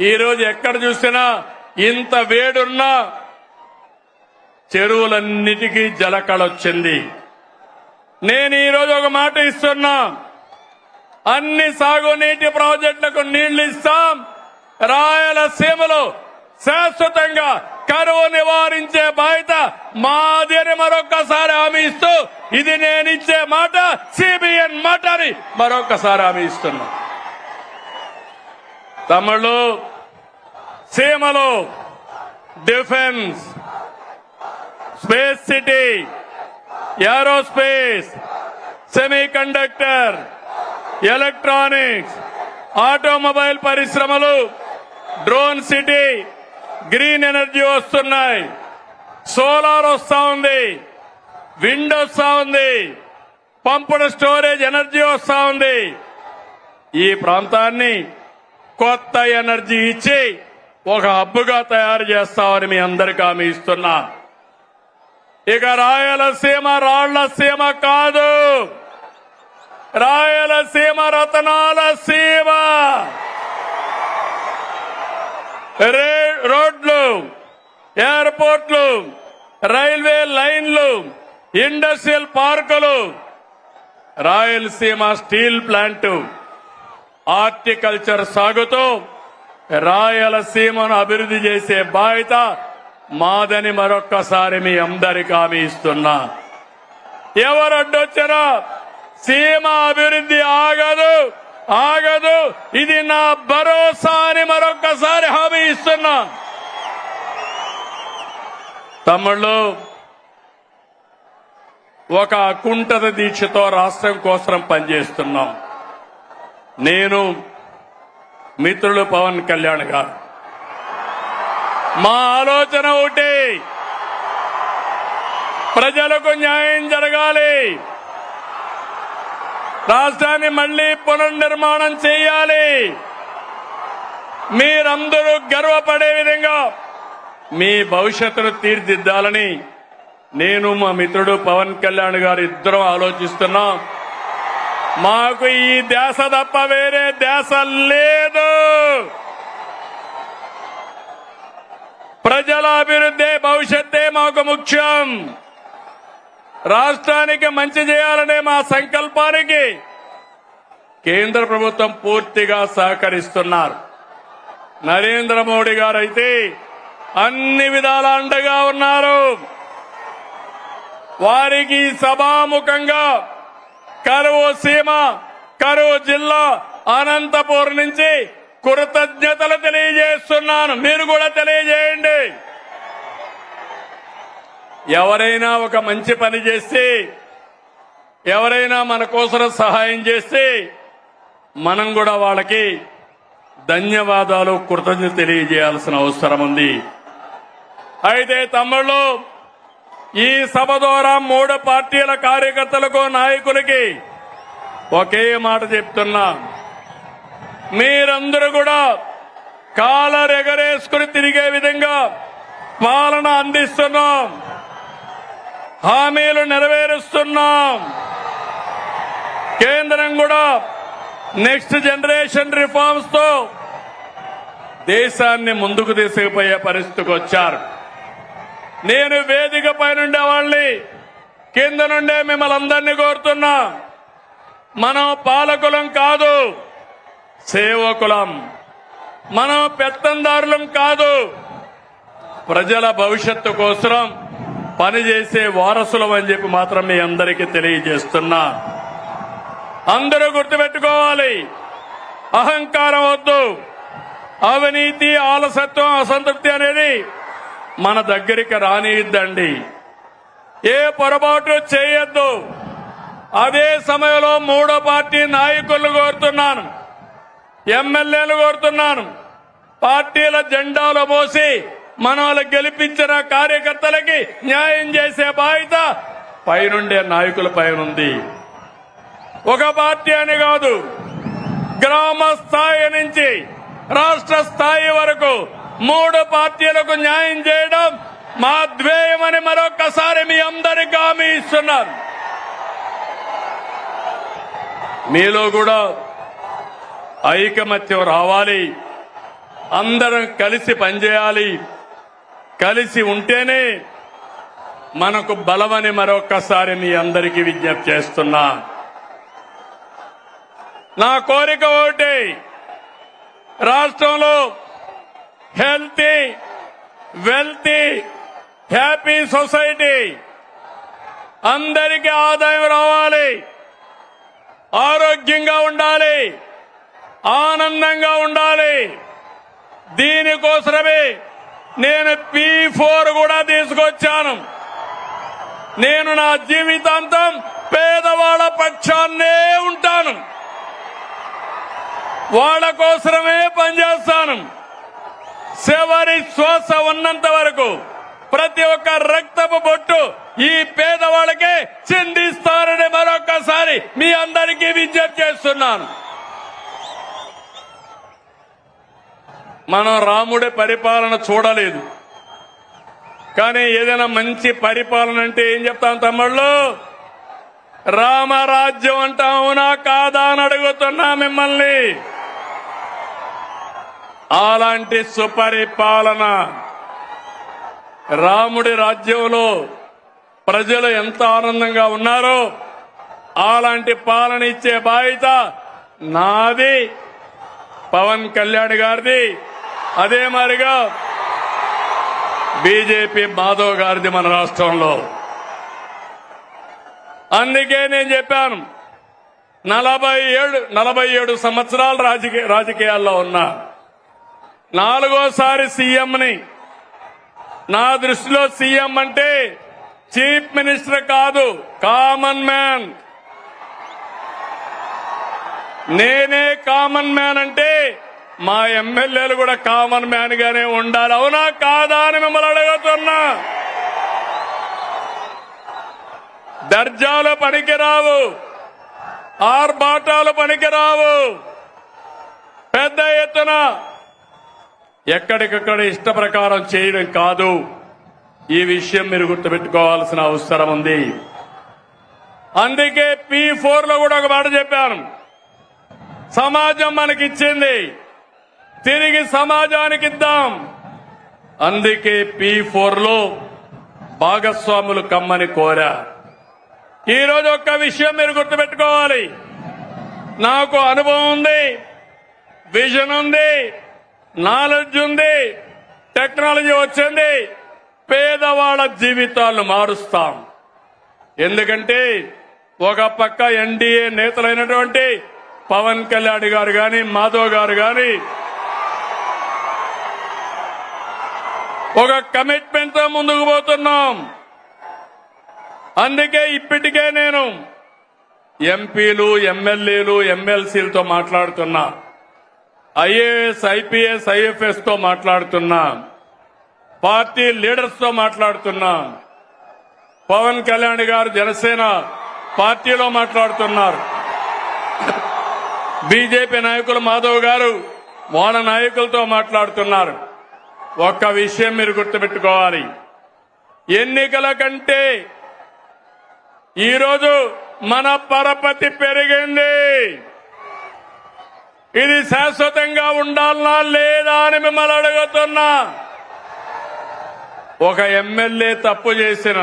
ఈరోజు ఎక్కడ చూసినా ఇంత వేడున్నా చెరువులన్నిటికీ జలకళొచ్చింది నేను ఈరోజు ఒక మాట ఇస్తున్నా. అన్ని సాగునీటి ప్రాజెక్టులకు నీళ్ళు ఇస్తాం. రాయలసీమలో శాశ్వతంగా కరువు నివారించే బాధ్యత మాదిరి మరొక్కసారి హామీ ఇస్తూ ఇది నేను ఇచ్చే మాట సిబిఎన్ మాట అని మరొక్కసారి హామీ ఇస్తున్నా. తమిళు సీమలు defence space city aerospace semiconductor electronics automobile పరిశ్రమలు డ్రోన్ సిటీ గ్రీన్ ఎనర్జీ వస్తున్నాయి. సోలార్ వస్తా ఉంది. విండ్ వస్తా ఉంది. పంపుడు స్టోరేజ్ ఎనర్జీ వస్తా ఉంది. ఈ ప్రాంతాన్ని కొత్త ఎనర్జీ ఇచ్చి ఒక హబ్బుగా తయారు చేస్తామని మీ అందరికీ హామీ ఇస్తున్నా. ఇక రాయలసీమ రాళ్ళసీమ కాదు. రాయలసీమ రతనాల సీమ. రే- రోడ్లు ఎయిర్పోర్ట్లు రైల్వే లైన్లు ఇండస్ట్రియల్ పార్కులు రాయలసీమ స్టీల్ ప్లాంటు. హార్టికల్చర్ సాగుతూ రాయలసీమను అభివృద్ధి చేసే బాధ్యత మాదని మరొక్కసారి మీ అందరికి హామీ ఇస్తున్నా. ఎవరు సీమ అభివృద్ధి ఆగదు ఆగదు. ఇది నా భరోసా అని మరొక్కసారి హామీ ఇస్తున్నా. తమ్ముళ్ళు ఒక అకుంఠత దీక్షతో రాష్ట్రం కోసం పనిచేస్తున్నాం. నేను మిత్రులు పవన్ కళ్యాణ్ గారు. మా ఆలోచన ఒకటి. ప్రజలకు న్యాయం జరగాలి. రాష్ట్రాన్ని మళ్ళీ పునర్నిర్మాణం చేయాలి. మీరందరూ గర్వపడే విధంగా మీ భవిష్యత్తును తీర్చిదిద్దాలని నేను మా మిత్రుడు పవన్ కళ్యాణ్ గారు ఇద్దరం ఆలోచిస్తున్నాం. మాకు ఈ దేశ తప్ప వేరే దేశ లేదు. ప్రజల అభివృద్ధి భవిష్యత్తే మాకు ముఖ్యం. రాష్ట్రానికి మంచి చేయాలనే మా సంకల్పానికి కేంద్ర ప్రభుత్వం పూర్తిగా సహకరిస్తున్నారు. నరేంద్ర మోడీ గారు అయితే అన్ని విధాల అండగా ఉన్నారు. వారికి సభాముఖంగా కరువు సీమ కరువు జిల్లా అనంతపూర్ నుంచి కృతజ్ఞతలు తెలియజేస్తున్నాను. మీరు కూడా తెలియజేయండి. ఎవరైనా ఒక మంచి పని చేస్తే ఎవరైనా మన కోసం సహాయం చేస్తే మనం కూడా వాళ్ళకి ధన్యవాదాలు కృతజ్ఞత తెలియజేయాల్సిన అవసరం ఉంది. అయితే తమ్ముళ్ళు ఈ సభ ద్వారా మూడు పార్టీల కార్యకర్తలకు నాయకులకి ఒకే మాట చెప్తున్నా. మీరందరూ కూడా కాలర్ ఎగరేసుకుని తిరిగే విధంగా పాలన అందిస్తున్నాం. హామీలు నెరవేరుస్తున్నాం. కేంద్రం కూడా నెక్స్ట్ జనరేషన్ రిఫార్మ్స్తో దేశాన్ని ముందుకు తీసుకుపోయే పరిస్థితికి వచ్చారు. నేను వేదిక పైనుండే వాళ్ళని కింద నుండే మిమ్మల్ని అందరినీ కోరుతున్నా. మనం పాలకులం కాదు సేవకులం. మనం పెత్తందారులం కాదు ప్రజల భవిష్యత్తు కోసం పనిచేసే వారసులం అని చెప్పి మాత్రం మీ అందరికీ తెలియజేస్తున్నా. అందరూ గుర్తుపెట్టుకోవాలి అహంకారం వద్దు. అవినీతి ఆలసత్వం అసంతృప్తి అనేది మన దగ్గరికి రానియద్దండి ఏ పొరపాటు చేయొద్దు. అదే సమయంలో మూడో పార్టీ నాయకులను కోరుతున్నాను. ఎమ్మెల్యేలు కోరుతున్నాను. పార్టీల జెండాలు మోసి మనల్ని గెలిపించిన కార్యకర్తలకి న్యాయం చేసే బాధ్యత పైనుండే నాయకుల పైనుంది ఒక పార్టీ అని కాదు గ్రామ స్థాయి నుంచి రాష్ట్ర స్థాయి వరకు మూడు పార్టీలకు న్యాయం చేయడం మా ధ్యేయమని మరొకసారి మీ అందరికీ హామీ ఇస్తున్నాను. మీలో కూడా ఐకమత్యం రావాలి. అందరం కలిసి పనిచేయాలి. కలిసి ఉంటేనే మనకు బలమని మరొకసారి మీ అందరికీ విజ్ఞప్తి చేస్తున్నా. నా కోరిక ఒకటి. రాష్ట్రంలో హెల్తీ వెల్తీ హ్యాపీ సొసైటీ అందరికీ ఆదాయం రావాలి. ఆరోగ్యంగా ఉండాలి. ఆనందంగా ఉండాలి. దీనికోసమే నేను పీ ఫోర్ కూడా తీసుకొచ్చాను. నేను నా జీవితాంతం పేదవాళ్ళ పక్షాన్నే ఉంటాను. వాళ్ళ కోసమే పనిచేస్తాను. చివరి శ్వాస ఉన్నంత వరకు ప్రతి ఒక్క రక్తపు బొట్టు ఈ పేదవాళ్ళకే చిందిస్తారని మరొకసారి మీ అందరికీ విజ్ఞప్తి చేస్తున్నాను. మనం రాముడి పరిపాలన చూడలేదు. కానీ ఏదైనా మంచి పరిపాలన అంటే ఏం చెప్తాం తమ్ముళ్ళు? రామరాజ్యం అంటా అవునా కాదా అని అడుగుతున్నా మిమ్మల్ని. అలాంటి సుపరిపాలన రాముడి రాజ్యంలో ప్రజలు ఎంత ఆనందంగా ఉన్నారో అలాంటి పాలన ఇచ్చే బాధ్యత నాది. పవన్ కళ్యాణ్ గారిది. అదే మారిగా బీజేపీ మాధవ్ గారిది మన రాష్ట్రంలో. అందుకే నేను చెప్పాను నలభై ఏడు నలభై ఏడు సంవత్సరాలు రాజకీయ రాజకీయాల్లో ఉన్నా. నాలుగోసారి సీఎంని. నా దృష్టిలో సీఎం అంటే చీఫ్ మినిస్టర్ కాదు కామన్ మ్యాన్. నేనే కామన్ మ్యాన్ అంటే మా ఎమ్మెల్యేలు కూడా కామన్ మ్యాన్ గానే ఉండాలి. అవునా కాదా అని మిమ్మల్ని అడుగుతున్నా. దర్జాలు పనికిరావు ఆర్భాటాలు పనికిరావు. పెద్ద ఎత్తున ఎక్కడికక్కడ ఇష్ట ప్రకారం చేయడం కాదు. ఈ విషయం మీరు గుర్తుపెట్టుకోవాల్సిన అవసరం ఉంది. అందుకే పి ఫోర్లో కూడా ఒక మాట చెప్పాను. సమాజం మనకిచ్చింది. తిరిగి సమాజానికి ఇద్దాం అందుకే పి ఫోర్లో భాగస్వాములు కమ్మని కోరా. ఈరోజు ఒక్క విషయం మీరు గుర్తుపెట్టుకోవాలి. నాకు అనుభవం ఉంది విజన్ ఉంది నాలెడ్జ్ ఉంది టెక్నాలజీ వచ్చింది పేదవాళ్ళ జీవితాలను మారుస్తాం. ఎందుకంటే ఒక పక్క ఎన్డీఏ నేతలైనటువంటి పవన్ కళ్యాణ్ గారు గాని మాధవ్ గారు గాని ఒక కమిట్మెంట్తో ముందుకు పోతున్నాం. అందుకే ఇప్పటికే నేను ఎంపీలు ఎమ్మెల్యేలు ఎమ్మెల్సీలతో మాట్లాడుతున్నా. ఐఏఎస్ ఐపీఎస్ ఐఎఫ్ఎస్తో మాట్లాడుతున్నా. పార్టీ లీడర్స్తో మాట్లాడుతున్నా. పవన్ కళ్యాణ్ గారు జనసేన పార్టీలో మాట్లాడుతున్నారు. బీజేపీ నాయకులు మాధవ్ గారు వాళ్ళ నాయకులతో మాట్లాడుతున్నారు. ఒక్క విషయం మీరు గుర్తుపెట్టుకోవాలి. ఎన్నికల కంటే ఈరోజు మన పరపతి పెరిగింది. ఇది శాశ్వతంగా ఉండాలా లేదా అని మిమ్మల్ని అడుగుతున్నా. ఒక ఎమ్మెల్యే తప్పు చేసిన